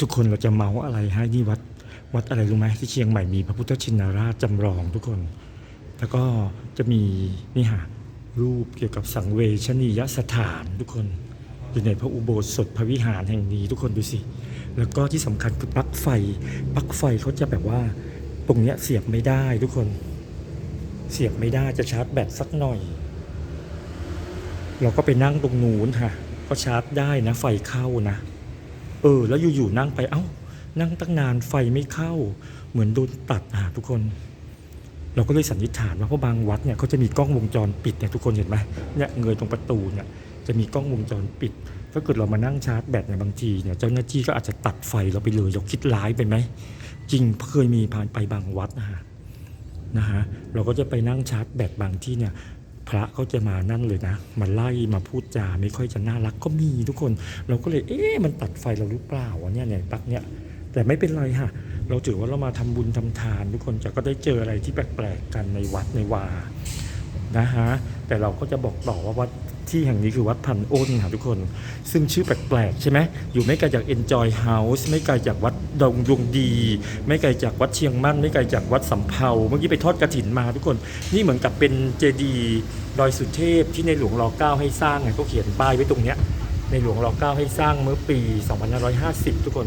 ทุกคนเราจะเมาอะไรให้นี่วัดวัดอะไรรู้ไหมที่เชียงใหม่มีพระพุทธชินราชจำลองทุกคน แล้วก็จะมีนี่ฮะรูปเกี่ยวกับสังเวชนียสถานทุกคนอยู่ในพระอุโบสถพระวิหารแห่งนี้ทุกคนดูสิ แล้วก็ที่สำคัญคือปลั๊กไฟปลั๊กไฟเขาจะแบบว่าตรงเนี้ยเสียบไม่ได้ทุกคน เสียบไม่ได้จะชาร์จแบตสักหน่อย เราก็ไปนั่งตรงนู้นค่ะ ก็ชาร์จได้นะไฟเข้านะ ออ แล้วอยู่ๆนั่งไป เอ้า นั่งตั้งนานไฟไม่เข้า เหมือนโดนตัดอะทุกคน เราก็เลยสันนิษฐานว่าเพราะบางวัดเนี่ยเขาจะมีกล้องวงจรปิดเนี่ยทุกคนเห็นไหมเนี่ยเงยตรงประตูเนี่ยจะมีกล้องวงจรปิด ถ้าเกิดเรามานั่งชาร์จแบตเนี่ยบางทีเนี่ยเจ้าหน้าที่ก็อาจจะตัดไฟเราไปเลยเราคิดร้ายไปไหมจริงเคยมีผ่านไปบางวัดนะฮะนะฮะเราก็จะไปนั่งชาร์จแบตบางที่เนี่ย พระเขาจะมานั่นเลยนะมาไล่มาพูดจาไม่ค่อยจะน่ารักก็มีทุกคน เราก็เลยเอ๊ะมันตัดไฟเราหรือเปล่าวะเนี่ยเนี่ยปักเนี่ยแต่ไม่เป็นไรค่ะ เราถือว่าเรามาทำบุญทำทาน ทุกคนจะก็ได้เจออะไรที่แปลกๆกันในวัดในวานะฮะแต่เราก็จะบอกต่อว่าวัด ที่แห่งนี้คือวัดพันโอนค่ะทุกคน ซึ่งชื่อแปลกๆ ใช่ไหมอยู่ไม่ไกลจาก Enjoy House ไม่ไกลจากวัดดงดวงดี ไม่ไกลจากวัดเชียงมั่น ไม่ไกลจากวัดสำเภาเมื่อกี้ไปทอดกระถินมาทุกคน นี่เหมือนกับเป็นเจดีย์ดอยสุเทพที่ในหลวงรอเก้าให้สร้างไงเขาเขียนป้ายไว้ตรงเนี้ยในหลวงรอเก้าให้สร้างเมื่อปี 2550 ทุกคน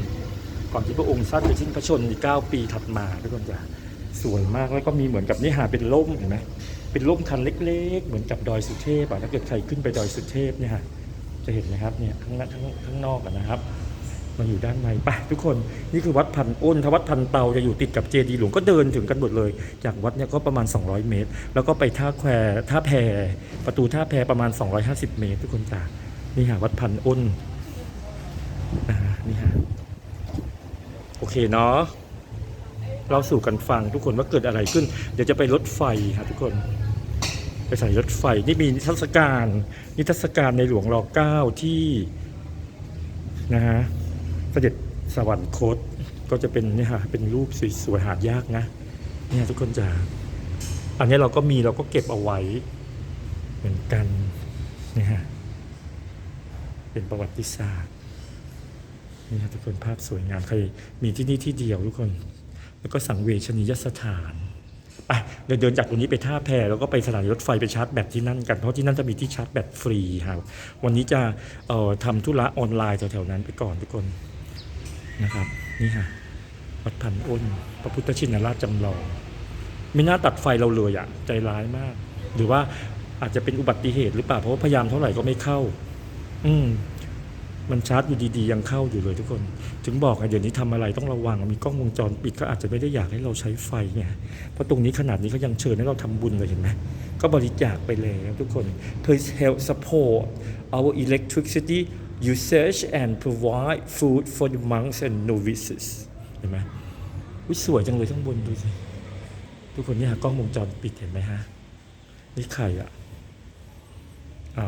ก่อนที่พระองค์สั้นไปสิ้นพระชนอีก9ปีถัดมาทุกคนจะสวยมากแล้วก็มีเหมือนกับนี่หาเป็นร่มเห็นไหม เป็นร่มคันเล็ก ๆ เหมือนกับดอยสุเทพอะถ้าเกิดใครขึ้นไปดอยสุเทพเนี่ยจะเห็นไหมครับเนี่ยข้างหน้าข้างข้างนอกนะครับมาอยู่ด้านในไปทุกคนนี่คือวัดพันอ้นถ้าวัดพันเตาจะอยู่ติดกับเจดีย์หลวงก็เดินถึงกันหมดเลย จากวัดเนี่ยก็ประมาณ 200 เมตร แล้วก็ไปท่าแควท่าแพประตูท่าแพประมาณ 250 เมตร ทุกคนจ้านี่ฮะวัดพันอ้นนะนี่ฮะโอเคเนาะเราสู่กันฟังทุกคนว่าเกิดอะไรขึ้น เดี๋ยวจะไปรถไฟครับทุกคน ไปใส่รถไฟนี่มีนิทรรศการ นิทรรศการในหลวงรอเก้าที่นะฮะเสด็จสวรรคตก็จะเป็นเนี่ยฮะเป็นรูปสวยๆหายากนะเนี่ยทุกคนจะอันนี้เราก็มีเราก็เก็บเอาไว้เหมือนกันเนี่ยฮะเป็นประวัติศาสตร์นี่ครับทุกคนภาพสวยงามใครมีที่นี่ที่เดียวทุกคน แล้วก็สังเวชนียสถาน ไปเดินเดินจากตรงนี้ไปท่าแพแล้วก็ไปสถานีรถไฟไปชาร์จแบตที่นั่นกันเพราะที่นั่นจะมีที่ชาร์จแบตฟรีครับวันนี้จะเอ่อทำธุระออนไลน์แถวๆนั้นไปก่อนทุกคนนะครับนี่ค่ะวัดพันอ้น พระพุทธชินราชจำลอง ไม่น่าตัดไฟเราเลยอะใจร้ายมาก หรือว่าอาจจะเป็นอุบัติเหตุหรือเปล่าเพราะว่าพยายามเท่าไหร่ก็ไม่เข้า อืม มันชาร์จอยู่ดีๆ ยังเข้าอยู่เลยทุกคน ถึงบอกไงเดี๋ยวนี้ทำอะไรต้องระวังมีกล้องวงจรปิดก็อาจจะไม่ได้อยากให้เราใช้ไฟไงเพราะตรงนี้ขนาดนี้เขายังเชิญให้เราทำบุญเลยเห็นไหมก็บริจาคไปแล้วทุกคน please help support our electricity usage and provide food for the monks and novices เห็นไหมอุ๊ยสวยจังเลยข้างบนดูสิทุกคนนี่หากล้องวงจรปิดเห็นไหมฮะนี่ใครอะอ๋อ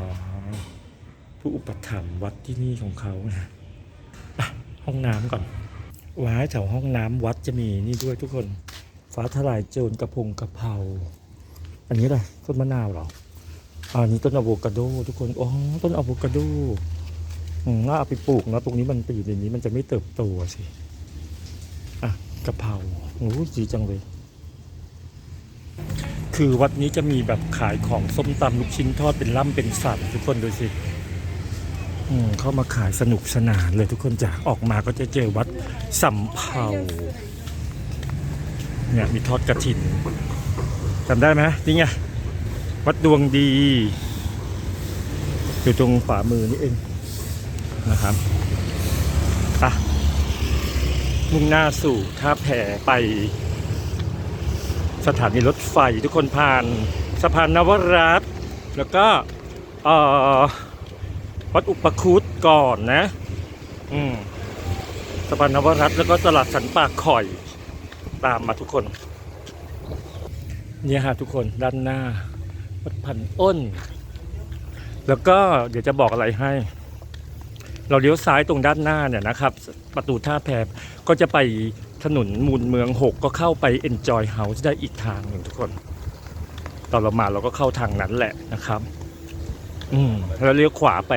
ผู้อุปถัมภ์วัดที่นี่ของเขานะอะห้องน้ำก่อนว้าแถวห้องน้ำวัดจะมีนี่ด้วยทุกคนฟ้าทลายโจรกระพงกระเพราอันนี้อะไรต้นมะนาวเหรออันนี้ต้นอะโวคาโด ทุกคนอ๋อต้นอะโวคาโดน่าเอาไปปลูกนะตรงนี้มันไปอยู่ในนี้มันจะไม่เติบโตสิอะกระเพราโอ้โหดีจังเลย คือวัดนี้จะมีแบบขายของส้มตำลูกชิ้นทอดเป็นล่ำเป็นสันทุกคนดูสิ เข้ามาขายสนุกสนานเลยทุกคนจะออกมาก็จะเจอวัดสำเภาเนี่ยมีทอดกระถินจำได้ไหมนี่ไงวัดดวงดี อยู่ตรงฝ่ามือนี่เองนะครับอะมุ่งหน้าสู่ท่าแพไปสถานีรถไฟทุกคนผ่านสะพานนวรัตแล้วก็เอ่อ วัดอุปคุตก่อนนะ อืมสะพานนวรัตน์แล้วก็ตลาดสันปากข่อยตามมาทุกคน เนี่ยฮะทุกคนด้านหน้า วัดพันอ้น แล้วก็เดี๋ยวจะบอกอะไรให้ เราเลี้ยวซ้ายตรงด้านหน้าเนี่ยนะครับ ประตูท่าแพก็จะไปถนนมูลเมือง 6 ก็เข้าไป Enjoy House ได้อีกทางหนึ่งทุกคน ตอนเรามาเราก็เข้าทางนั้นแหละนะครับ อืมแล้วเลี้ยวขวาไป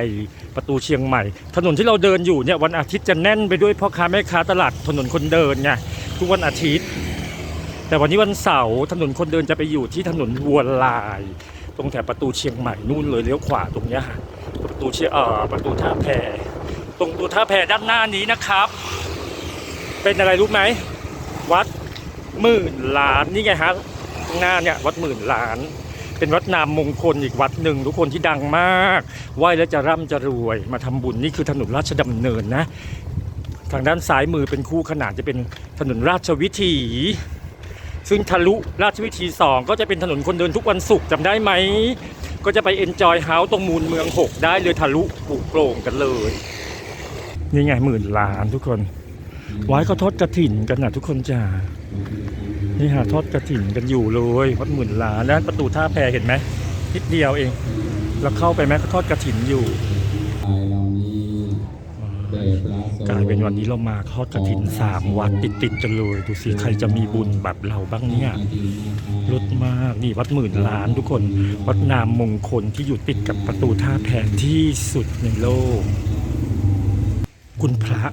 ประตูเชียงใหม่ ถนนที่เราเดินอยู่เนี่ยวันอาทิตย์จะแน่นไปด้วยพ่อค้าแม่ค้าตลาดถนนคนเดินไงทุกวันอาทิตย์ แต่วันนี้วันเสาร์ถนนคนเดินจะไปอยู่ที่ถนนวัวลาย ตรงแถวประตูเชียงใหม่นู่นเลยเลี้ยวขวาตรงเนี้ยฮะประตูเชียงเอ่อประตูท่าแพตรงประตูท่าแพด้านหน้านี้นะครับ เป็นอะไรรู้ไหมวัดหมื่นล้านนี่ไงฮะข้างหน้าเนี่ยวัดหมื่นล้าน เป็นวัดนามมงคลอีกวัดหนึ่งทุกคนที่ดังมากไหว้แล้วจะร่ำจะรวยมาทำบุญนี่คือถนนราชดำเนินนะ ทางด้านซ้ายมือเป็นคู่ขนานจะเป็นถนนราชวิถี ซึ่งทะลุราชวิถี 2 ก็จะเป็นถนนคนเดินทุกวันศุกร์จำได้ไหม ก็จะไปเอนจอยเฮาส์ตรงมูลเมือง 6 ได้เลยทะลุปลูกโปร่งกันเลย นี่ไงหมื่นล้านทุกคนไว้เขาทอดกระถิ่นกันนะทุกคนจ้า นี่ฮะทอดกระถิ่นกันอยู่เลยวัดหมื่นล้านแล้วประตูท่าแพเห็นไหมนิดเดียวเองเราเข้าไปไหมเขาทอดกระถิ่นอยู่ไปเรานี้แด่พระสงฆ์กลายเป็นวันนี้เรามาทอดกระถินสามวัดติดติดๆกันเลยดูสิใครจะมีบุญแบบเราบ้างเนี่ยรถมากนี่วัดหมื่นล้านทุกคน วัดนามมงคลที่อยู่ติดกับประตูท่าแพที่สุดในโลก คุณพระ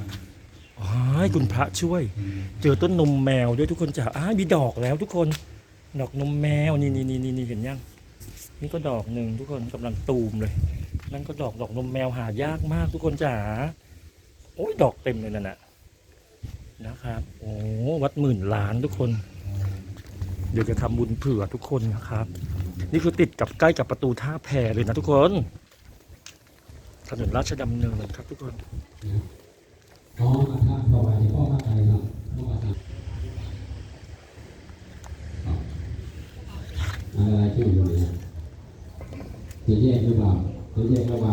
อ๋อคุณพระช่วย เจอต้นนมแมวด้วยทุกคนจ้ะอ้ายมีดอกแล้วทุกคน ดอกนมแมวนี่นี่นี่นี่นี่เห็นยัง นี่ก็ดอกหนึ่งทุกคนกำลังตูมเลย นั่นก็ดอกดอกนมแมวหายากมากทุกคนจ๋า โอ้ยดอกเต็มเลยนั่นน่ะนะครับ โอ้วัดหมื่นล้านทุกคน เดี๋ยวจะทำบุญเผื่อทุกคนนะครับ นี่คือติดกับใกล้กับประตูท่าแพเลยนะทุกคน ถนนราชดำเนินครับทุกคน จะแยกหรือเปล่าจะแยกระหว่า